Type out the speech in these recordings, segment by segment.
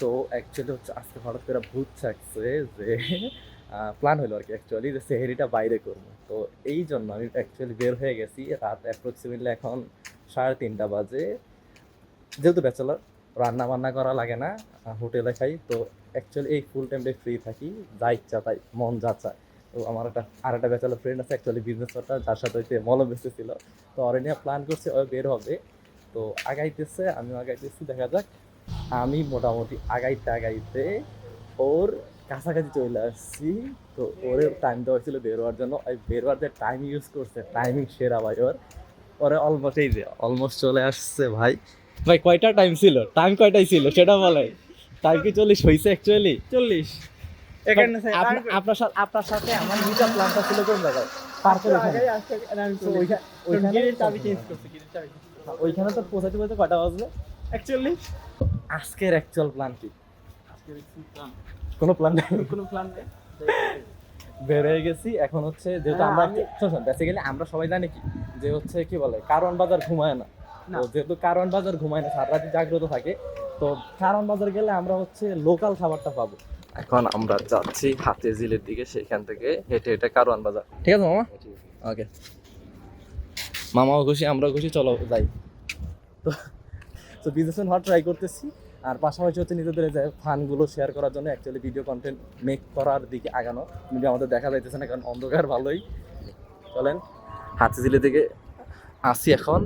তো অ্যাকচুয়ালি হচ্ছে আজকে হঠাৎ করে ভূত থাকছে যে প্ল্যান হলো আর কি অ্যাকচুয়ালি যে সেহেরিটা বাইরে করব। তো এই জন্য আমি অ্যাকচুয়ালি বের হয়ে গেছি রাত অ্যাপ্রক্সিমেটলি এখন সাড়ে তিনটা বাজে। যেহেতু ব্যাচেলার রান্না বান্না করা লাগে না হোটেলে খাই। তো অ্যাকচুয়ালি এই ফুল টাইমটা ফ্রি থাকি, যা ইচ্ছা তাই, মন যা চায়। তো আমার একটা আর একটা ব্যাচেলার ফ্রেন্ড আছে অ্যাকচুয়ালি বিজনেস করতে যার সাথে হইতে মলম বেঁচেছিল তো ওরা নিয়ে প্ল্যান করছে, ও বের হবে। তো আগাইতেছে, আমিও আগাইতেছি, দেখা যাক। আমি মোটামুটি আগাইতে আগাইতে ওর কাছাকাছি চলে আসছি। তো ওর টাইম দেওয়া হয়েছিল বের হওয়ার জন্য। ওই বের হওয়ার যে টাইম ইউজ করছে টাইমিং সেরা ভাই ওর। ওরে অলমোস্ট এই যে অলমোস্ট চলে আসছে ভাই। ভাই কয়টা টাইম ছিল? টাইম কয়টাই ছিল? সেটা বলে টাইম কি চল্লিশ হয়েছে অ্যাকচুয়ালি চল্লিশ। আপনার সাথে আপনার সাথে আমার দুইটা প্ল্যানটা ছিল কোন জায়গায়? পার্কের ওইখা- ওইখানে চাবি চেঞ্জ করছে ওইখানে তো পৌঁছাতে পৌঁছাতে কয়টা বাজলো? একচল্লিশ আজকের অ্যাকচুয়াল প্ল্যান কি? কোনো প্ল্যান নেই। কোনো প্ল্যান নেই। বের হয়ে গেছি এখন হচ্ছে যেহেতু হ্যাঁ, আমরা আমি- শোন বেসিক্যালি আমরা সবাই জানি কি? যে হচ্ছে কি বলে কারণ বাজার ঘুমায় না। না। তো যেহেতু কারণ বাজার ঘুমায় না সারা রাত জাগ্রত থাকে তো কারণ বাজার গেলে আমরা হচ্ছে লোকাল খাবারটা পাবো। এখন আমরা যাচ্ছি হাতে জিলের দিকে সেখান থেকে হেঁটে হেঁটে কারওয়ান বাজার। ঠিক আছে মামা? ওকে মামাও খুশি আমরাও খুশি চলো যাই। তো তো বিজনেসম্যান হওয়ার ট্রাই করতেছি। আর পাশাপাশি হচ্ছে নিজেদের ফানগুলো শেয়ার করার জন্য অ্যাকচুয়ালি ভিডিও কন্টেন্ট মেক করার দিকে আগানো। কিন্তু আমাদের দেখা যাইতেছে না, কারণ অন্ধকার ভালোই। চলেন হাতিঝিলের দিকে আসি এখন।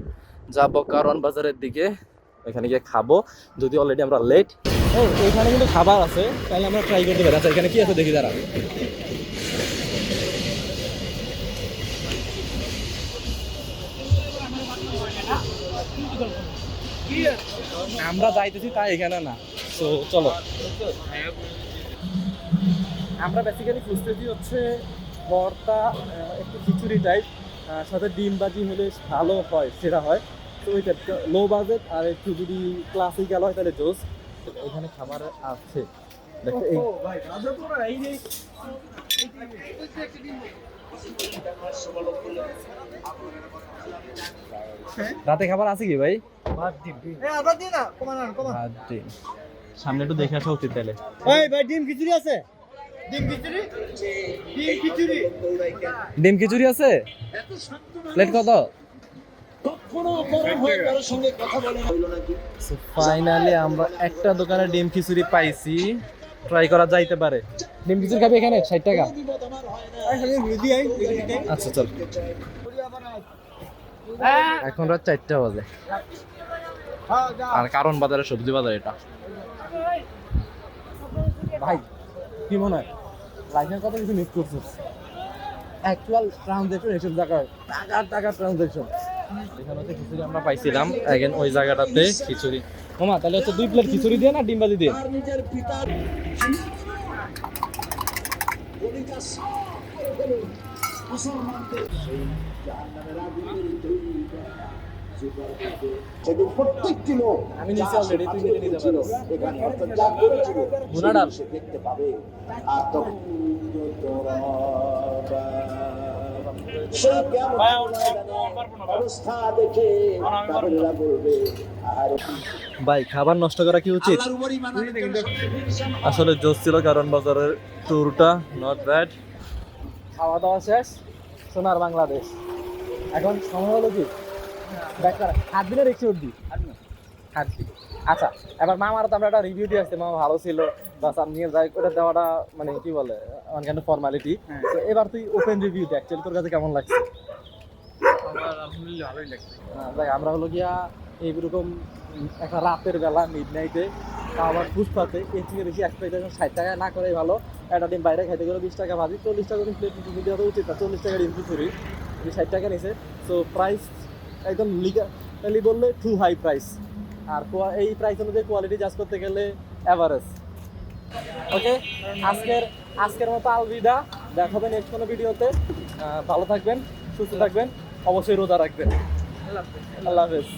যাব কারণ বাজারের দিকে। এখানে গিয়ে খাব। যদি অলরেডি আমরা লেট ওইখানে কিন্তু খাবার আছে। তাহলে আমরা ট্রাই করতে পারি। আচ্ছা এখানে কি আছে? দেখি দাঁড়া আমরা যাইতেছি তাই এখানে না। তো চলো। আমরা বেসিক্যালি খুঁজতেছি হচ্ছে ভর্তা একটু খিচুড়ি টাইপ সাথে ডিম বাজি হলে ভালো হয় সেটা হয়। তো ওইটা লো বাজেট আর একটু যদি ক্লাসিক্যাল হয় তাহলে জোস। এখানে খাবার আছে। দেখো এই রাতে খাবার আছে কি ভাই? সামনে একটু দেখে আসা উচিত তাহলে। এই ভাই ডিম খিচুড়ি আছে? ডিম খিচুড়ি? ডিম খিচুড়ি। ডিম খিচুড়ি আছে? প্লেট কত? ফাইনালি আমরা একটা দোকানে ডিম খিচুড়ি পাইছি। ট্রাই করা যাইতে পারে। ডিম খিচুড়ি খাবি এখানে ষাট টাকা। আচ্ছা চল। এখন রাত চারটা বাজে। আর কারণ বাজারে সবজি বাজার এটা। ভাই কি মনে হয়? লাইফের কথা কিছু মিস করছিস? অ্যাকচুয়াল ট্রানজেকশন এসব জায়গায় টাকার টাকার ট্রানজেকশন এখানে হচ্ছে খিচুড়ি আমরা পাইছিলাম এগেন ওই জায়গাটাতে খিচুড়ি। মামা তাহলে হচ্ছে দুই প্লেট খিচুড়ি দিয়ে না ডিম ভাজি দিয়ে? সেদিন প্রত্যেকটি লোক আমি নিচে অলরেডি তুই নিতে নিতে পারো এখানে অর্থাৎ যা করেছিল ভুনা সে দেখতে পাবে। আর তখন সেই কেমন অবস্থা দেখে কাবেররা বলবে আর ভাই খাবার নষ্ট করা কি উচিত? আসলে জোস ছিল কারণ বাজারের ট্যুরটা নট ব্যাড খাওয়া দাওয়া শেষ সোনার বাংলাদেশ। এখন সময় হলো কি? ব্যাক করা। হাত দিলে রেখে উঠবি। দি আচ্ছা এবার মামার তো আমরা একটা রিভিউ দিয়ে আসছে মামা ভালো ছিল। আমি নিয়ে যাই ওটা দেওয়াটা মানে কি বলে অন কাইন্ড ফর্মালিটি তো এবার তুই ওপেন রিভিউ দে অ্যাকচুয়ালি তোর কাছে কেমন লাগছে? আহ, দেখ আমরা হলো গিয়া এইরকম একটা রাতের বেলা মিড নাইটে আবার ফুসপাতে এর থেকে বেশি এক্সপেকটেশন ষাট টাকা না করেই ভালো। একটা ডিম বাইরে খাইতে গেলে বিশ টাকা ভাজি চল্লিশ টাকা প্লেট দেওয়া উচিত না। চল্লিশ টাকা ডিম খিচুড়ি ষাট টাকা নিছে সো প্রাইস একদম লিগালি বললে টু হাই প্রাইস আর এই প্রাইস অনুযায়ী কোয়ালিটি জাজ করতে গেলে অ্যাভারেজ ওকে আজকের আজকের মতো আলবিদা। দেখাবেন এক কোনো ভিডিওতে ভালো থাকবেন, সুস্থ থাকবেন, অবশ্যই রোজা রাখবেন। আল্লাহ হাফেজ।